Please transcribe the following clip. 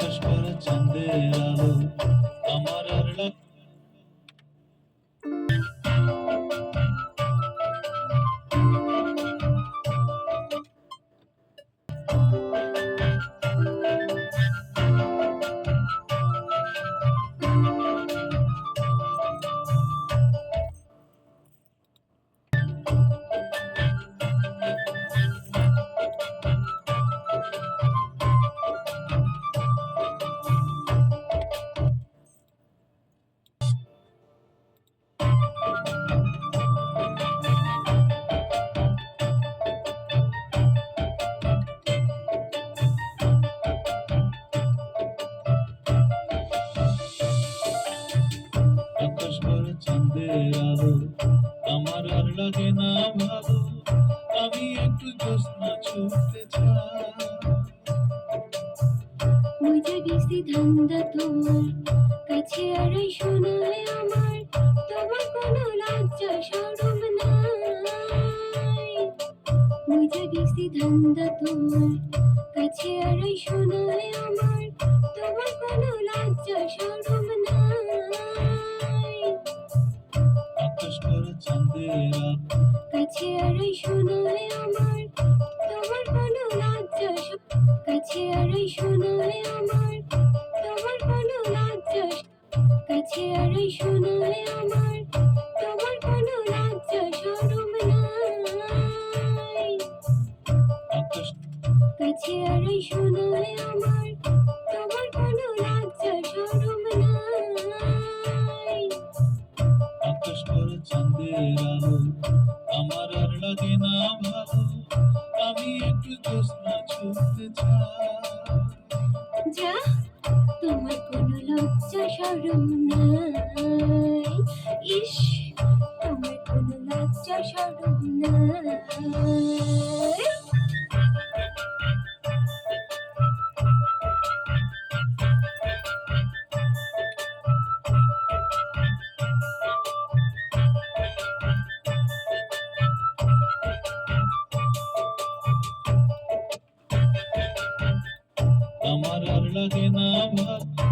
আকাশ ভরা চাঁদের আলো। একটু জ্যোৎস্না ছুটতে গেছি ধান্দা তোমার কাছে আড়াই শোনায় আমার, তোমার কোনো লজ্জা সরম নাই। বুঝে গেছি ধান্দা তোমার কাছে আড়াই শোনায় আমার কাছে আড়াই শোনায় আমার তোমার কোনো লজ্জা সরম নাই। আকাশ ভরা চাঁদের আলো আমার আর লাগে না ভালো আমি একটু জ্যোৎস্না ছুটতে চাই। যা তোমার কোনো লজ্জা সরম নাই। ইস লাগে না ভালো